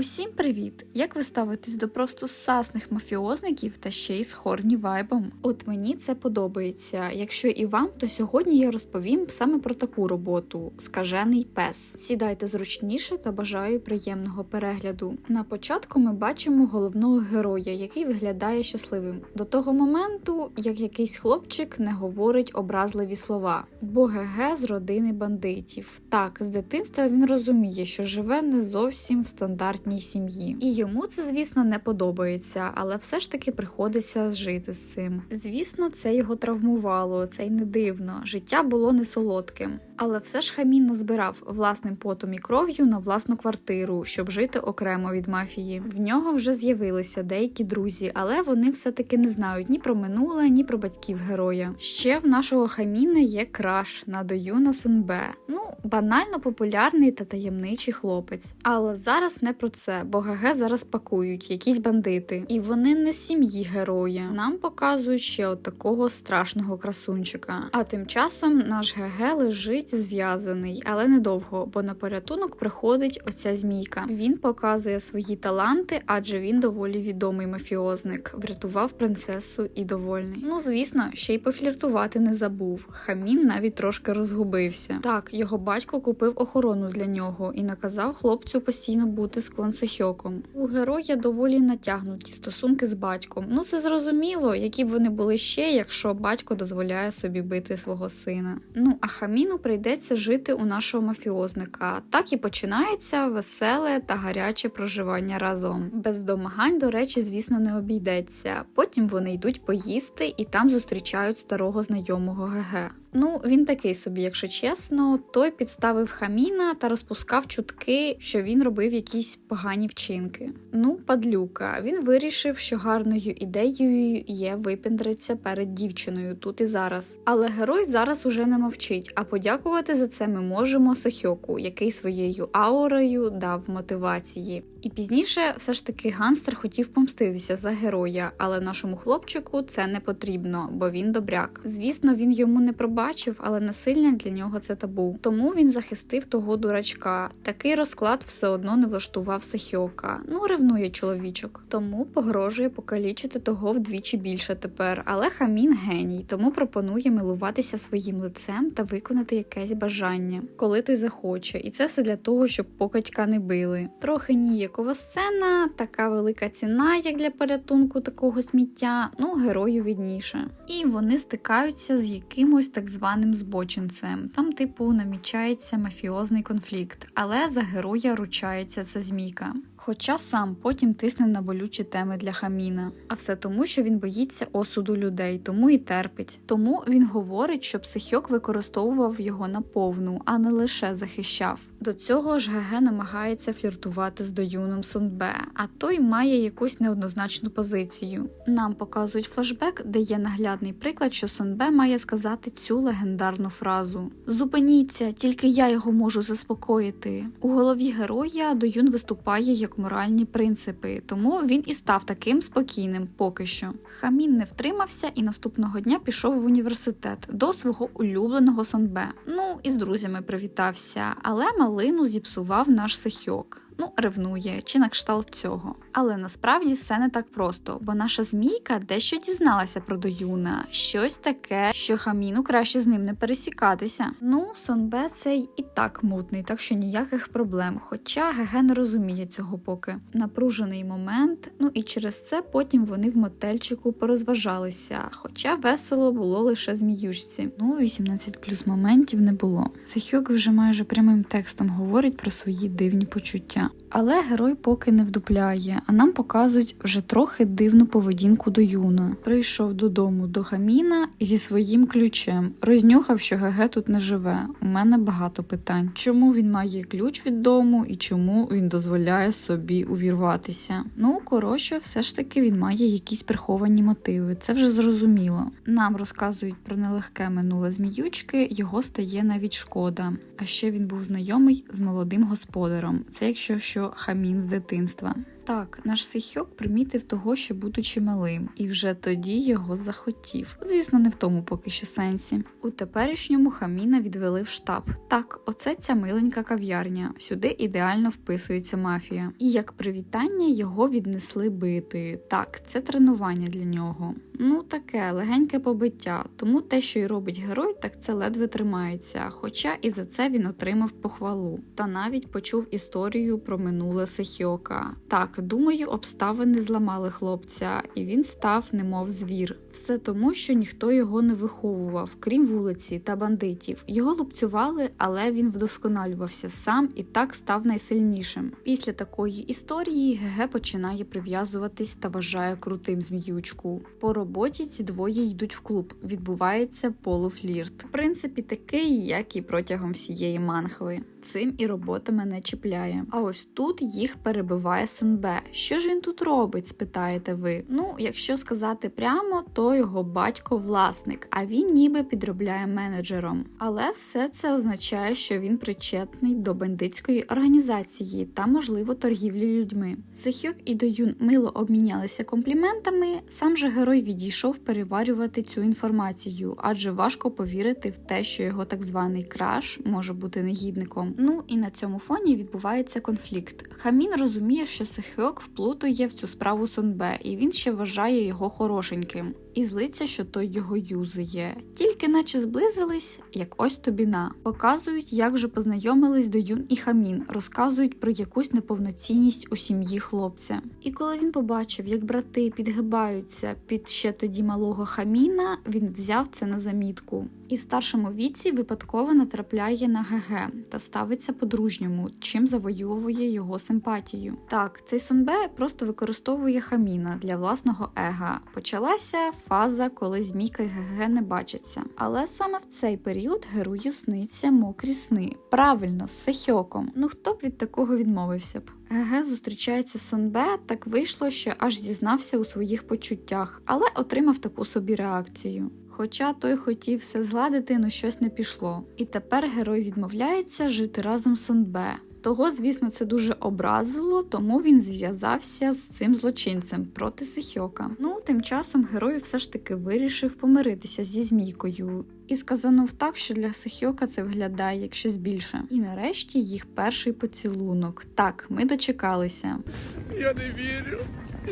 Усім привіт! Як ви ставитесь до просто сасних мафіозників та ще й з хорні вайбом? От мені це подобається. Якщо і вам, то сьогодні я розповім саме про таку роботу скажений пес. Сідайте зручніше та бажаю приємного перегляду. На початку ми бачимо головного героя, який виглядає щасливим до того моменту, як якийсь хлопчик не говорить образливі слова. Бо ГГ з родини бандитів. Так, з дитинства він розуміє, що живе не зовсім в стандартній сім'ї. І йому це, звісно, не подобається, але все ж таки приходиться жити з цим. Звісно, це його травмувало, це й не дивно. Життя було не солодким. Але все ж Хамін назбирав власним потом і кров'ю на власну квартиру, щоб жити окремо від мафії. В нього вже з'явилися деякі друзі, але вони все-таки не знають ні про минуле, ні про батьків героя. Ще в нашого Хаміна є краш на Доюна Сунбе. Ну, банально популярний та таємничий хлопець. Але зараз не про це, бо ГГ зараз пакують якісь бандити, і вони не сім'ї героя. Нам показують ще от такого страшного красунчика. А тим часом наш ГГ лежить зв'язаний, але недовго, бо на порятунок приходить оця змійка. Він показує свої таланти, адже він доволі відомий мафіозник. Врятував принцесу і довольний. Ну звісно, ще й пофліртувати не забув. Хамін навіть трошки розгубився. Так, його батько купив охорону для нього і наказав хлопцю постійно бути з Квон Сехьоком. У героя доволі натягнуті стосунки з батьком. Ну це зрозуміло, які б вони були ще, якщо батько дозволяє собі бити свого сина. Ну а хаміну прийдеться жити у нашого мафіозника. Так і починається веселе та гаряче проживання разом. Без домагань, до речі, звісно, не обійдеться. Потім вони йдуть поїсти і там зустрічають старого знайомого ГГ. Ну, він такий собі, якщо чесно, той підставив хаміна та розпускав чутки, що він робив якісь погані вчинки. Ну, падлюка, він вирішив, що гарною ідеєю є випендритися перед дівчиною тут і зараз. Але герой зараз уже не мовчить, а подякувати за це ми можемо Сахьоку, який своєю аурою дав мотивації. І пізніше все ж таки ганстер хотів помститися за героя, але нашому хлопчику це не потрібно, бо він добряк. Звісно, він йому не пробачив бачив, але насильне для нього це табу. Тому він захистив того дурачка. Такий розклад все одно не влаштував Сахьока. Ну, ревнує чоловічок. Тому погрожує покалічити того вдвічі більше тепер. Але хамін геній, тому пропонує милуватися своїм лицем та виконати якесь бажання, коли той захоче. І це все для того, щоб покатька не били. Трохи ніякова сцена, така велика ціна, як для порятунку такого сміття. Ну, герою відніше. І вони стикаються з якимось так званим збочинцем. Там, типу, намічається мафіозний конфлікт, але за героя ручається ця змійка. Хоча сам потім тисне на болючі теми для хаміна. А все тому, що він боїться осуду людей, тому і терпить. Тому він говорить, що психьок використовував його наповну, а не лише захищав. До цього ж ГГ намагається фліртувати з доюном Сонбе, а той має якусь неоднозначну позицію. Нам показують флешбек, де є наглядний приклад, що Сонбе має сказати цю легендарну фразу: Зупиніться, тільки я його можу заспокоїти. У голові героя Доюн виступає як моральні принципи, тому він і став таким спокійним поки що. Хамін не втримався і наступного дня пішов в університет до свого улюбленого Сонбе. Ну і з друзями привітався, але малину зіпсував наш Сехьок. Ну, ревнує чи на кшталт цього. Але насправді все не так просто, бо наша змійка дещо дізналася про Доюна, щось таке, що хаміну краще з ним не пересікатися. Ну, Сонбе цей і так мутний, так що ніяких проблем. Хоча ГГ не розуміє цього поки. Напружений момент, ну і через це потім вони в мотельчику порозважалися. Хоча весело було лише зміючці. Ну, 18 плюс моментів не було. Сехьок вже майже прямим текстом говорить про свої дивні почуття. Але герой поки не вдупляє, а нам показують вже трохи дивну поведінку до юна. Прийшов додому до Хаміна зі своїм ключем, рознюхав, що ГГ тут не живе. У мене багато питань. Чому він має ключ від дому і чому він дозволяє собі увірватися? Ну, коротше, все ж таки він має якісь приховані мотиви. Це вже зрозуміло. Нам розказують про нелегке минуле зміючки, його стає навіть шкода. А ще він був знайомий з молодим господарем. Це якщо що хамін з дитинства. Так, наш Сихьок примітив того, що будучи малим, і вже тоді його захотів. Звісно, не в тому поки що сенсі. У теперішньому хаміна відвели в штаб. Так, оце ця миленька кав'ярня. Сюди ідеально вписується мафія. І як привітання його віднесли бити. Так, це тренування для нього. Ну таке легеньке побиття. Тому те, що й робить герой, так це ледве тримається. Хоча і за це він отримав похвалу. Та навіть почув історію про минуле Сихьока. Так, думаю, обставини зламали хлопця, і він став немов звір. Все тому, що ніхто його не виховував, крім вулиці та бандитів. Його лупцювали, але він вдосконалювався сам і так став найсильнішим. Після такої історії ГГ починає прив'язуватись та вважає крутим зміючку. По роботі ці двоє йдуть в клуб. Відбувається полуфлірт. В принципі, такий, як і протягом всієї манхви. Цим і робота мене чіпляє. А ось тут їх перебиває Сунбе. Що ж він тут робить? спитаєте ви. Ну, якщо сказати прямо, то його батько власник, а він ніби підробляє менеджером. Але все це означає, що він причетний до бандитської організації та, можливо, торгівлі людьми. Сихьок і Доюн мило обмінялися компліментами. Сам же герой відійшов переварювати цю інформацію, адже важко повірити в те, що його так званий краш може бути негідником. Ну і на цьому фоні відбувається конфлікт. Хамін розуміє, що Сихьок вплутує в цю справу Сонбе, і він ще вважає його хорошеньким. І злиться, що той його юзає. Тільки наче зблизились, як ось тобі на. Показують, як же познайомились до Юн і Хамін, розказують про якусь неповноцінність у сім'ї хлопця. І коли він побачив, як брати підгибаються під ще тоді малого хаміна, він взяв це на замітку. І в старшому віці випадково натрапляє на ГГ та ставиться по-дружньому, чим завоює його симпатію. Так, цей Сонбе просто використовує хаміна для власного ега. Почалася фаза, коли Змійка і ГГ не бачаться. Але саме в цей період герою сниться мокрі сни. Правильно, з Сехьоком. Ну хто б від такого відмовився б? ГГ зустрічається з Сонбе, так вийшло, що аж зізнався у своїх почуттях, але отримав таку собі реакцію. Хоча той хотів все згладити, но щось не пішло. І тепер герой відмовляється жити разом з Сонбе. Того, звісно, це дуже образило, тому він зв'язався з цим злочинцем проти Сихьока. Ну, тим часом герой все ж таки вирішив помиритися зі змійкою. І сказанув так, що для Сихьока це виглядає як щось більше. І нарешті їх перший поцілунок. Так, ми дочекалися. Я не вірю.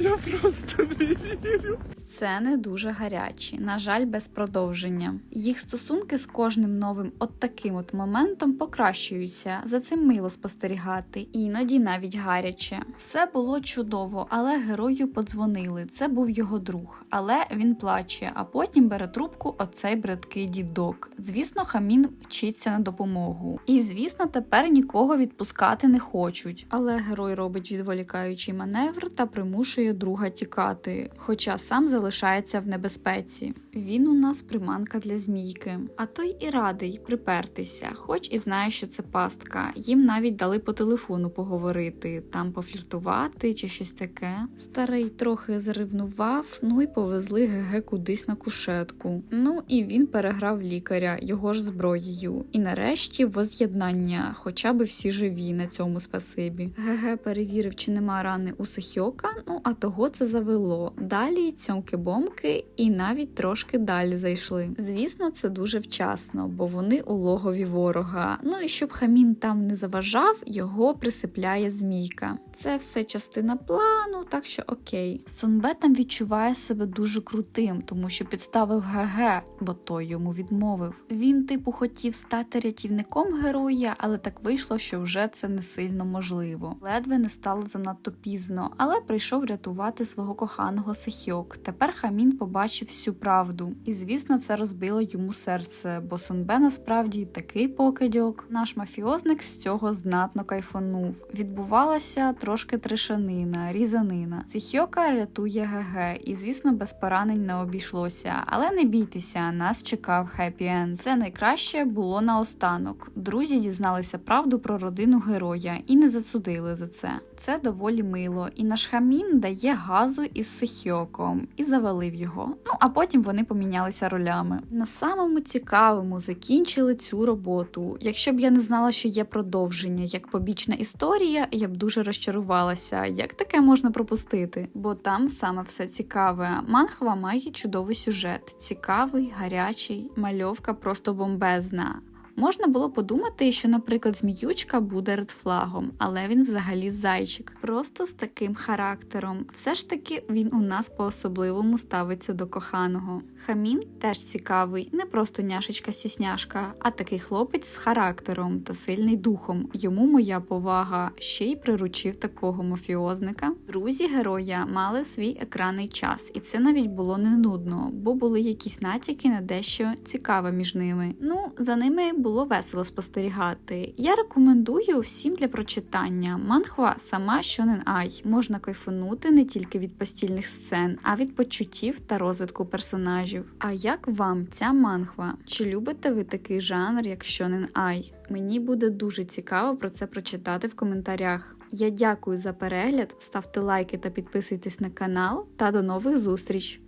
Я просто не вірю. Сцени дуже гарячі, на жаль, без продовження. Їх стосунки з кожним новим от таким от моментом покращуються. За цим мило спостерігати, іноді навіть гаряче. Все було чудово, але герою подзвонили. Це був його друг, але він плаче, а потім бере трубку оцей браткий дідок. Звісно, хамін вчиться на допомогу. І звісно, тепер нікого відпускати не хочуть. Але герой робить відволікаючий маневр та примушує друга тікати, хоча сам залишається в небезпеці. Він у нас приманка для змійки. А той і радий припертися, хоч і знає, що це пастка. Їм навіть дали по телефону поговорити, там пофліртувати чи щось таке. Старий трохи заревнував, ну і повезли ГГ кудись на кушетку. Ну і він переграв лікаря його ж зброєю. І нарешті воз'єднання, хоча би всі живі на цьому спасибі. ГГ перевірив, чи нема рани у Сихьока, ну а того це завело. Далі цьомки-бомки і навіть трошки далі зайшли. Звісно, це дуже вчасно, бо вони у логові ворога. Ну і щоб хамін там не заважав, його присипляє змійка. Це все частина плану, так що окей. Сонбе там відчуває себе дуже крутим, тому що підставив ГГ, бо той йому відмовив. Він, типу, хотів стати рятівником героя, але так вийшло, що вже це не сильно можливо. Ледве не стало занадто пізно, але прийшов рятувати свого коханого Сихьок. Тепер Хамін побачив всю правду, і звісно, це розбило йому серце, бо Сонбе насправді такий покидьок. Наш мафіозник з цього знатно кайфанув. Відбувалася трошки трешанина, різанина. Сихьока рятує ГГ, і звісно, без поранень не обійшлося. Але не бійтеся, нас чекав хеппі-енд. Це найкраще було наостанок. Друзі дізналися правду про родину героя і не засудили за це. Це доволі мило, і наш хамін дає газу із Сихьоком і завалив його. Ну а потім вони помінялися ролями. На самому цікавому закінчили цю роботу. Якщо б я не знала, що є продовження як побічна історія, я б дуже розчарувалася. Як таке можна пропустити? Бо там саме все цікаве. Манхва має чудовий сюжет, цікавий, гарячий, мальовка просто бомбезна. Можна було подумати, що, наприклад, зміючка буде редфлагом, але він взагалі зайчик, просто з таким характером. Все ж таки він у нас по-особливому ставиться до коханого. Хамін теж цікавий, не просто няшечка сісняшка, а такий хлопець з характером та сильний духом. Йому моя повага ще й приручив такого мафіозника. Друзі героя мали свій екранний час, і це навіть було не нудно, бо були якісь натяки на дещо цікаве між ними. Ну, за ними було весело спостерігати. Я рекомендую всім для прочитання. Манхва сама Shonen Ай. Можна кайфанути не тільки від постільних сцен, а від почуттів та розвитку персонажів. А як вам ця манхва? Чи любите ви такий жанр, як Shonen Ай? Мені буде дуже цікаво про це прочитати в коментарях. Я дякую за перегляд, ставте лайки та підписуйтесь на канал та до нових зустріч!